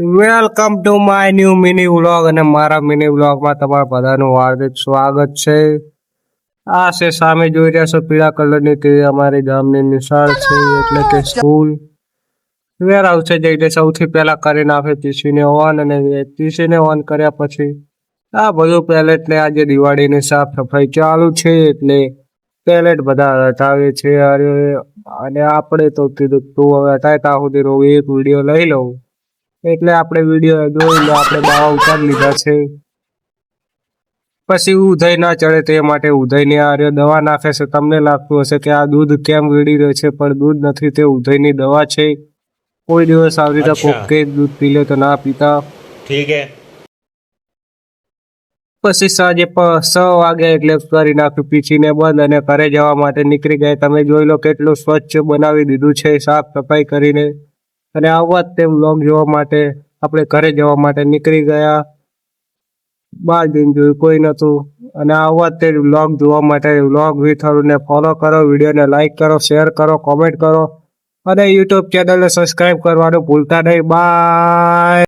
Welcome to my new mini vlog અને મારા mini વ્લોગમાં તમારા બધાનું હાર્દિક સ્વાગત છે. આ છે સામે જોઈ રહ્યા છો પીળા કલરની તે અમારી ગામની નિશાળ છે, એટલે કે સ્કૂલ વેર આવશે જઈને સૌથી પહેલા કરી નાખે ટીસીને ઓન અને ટીસીને ઓન કર્યા પછી આ બધું પેલેટ ને આજે દિવાળીની સાફ સફાઈ ચાલુ છે, એટલે પેલેટ બધા હટાવે છે અને આપણે તો કીધું તું હવે હટાય, ત્યાં સુધી હું એક વીડિયો લઈ લઉં. એટલે આપણે વીડિયો જોઈ લો આપણે દાવા ઉતાર લીધા છે. પછી ઉધઈ ના ચડે તે માટે ઉધઈની આર્ય દવા નાખે છે. તમને લાગતું હશે કે આ દૂધ કેમ વીડી રહ્યો છે પણ દૂધ નથી તે ઉધઈની દવા છે. કોઈ દિવસ આવી રીતે કોકે દૂધ પી લે તો ના પીતા. ઠીક પછી સાંજે છ વાગે એટલે કરી નાખ્યું. પીછીને બંધ અને ઘરે જવા માટે નીકળી ગયા. તમે જોઈ લો કેટલું સ્વચ્છ બનાવી દીધું છે. સાફ સફાઈ કરીને અને આવવા જ તે વ્લોગ જોવા માટે આપણે ઘરે જવા માટે નીકળી ગયા. બાર દિન જોયું, કોઈ નતું અને આવવા જ તે વ્લોગ જોવા માટે વ્લોગ વિથરુને ફોલો કરો, વિડીયોને લાઇક કરો શેર કરો કોમેન્ટ કરો. અને યુટ્યુબ ચેનલને સબસ્ક્રાઈબ કરવાનું ભૂલતા નહીં. બાય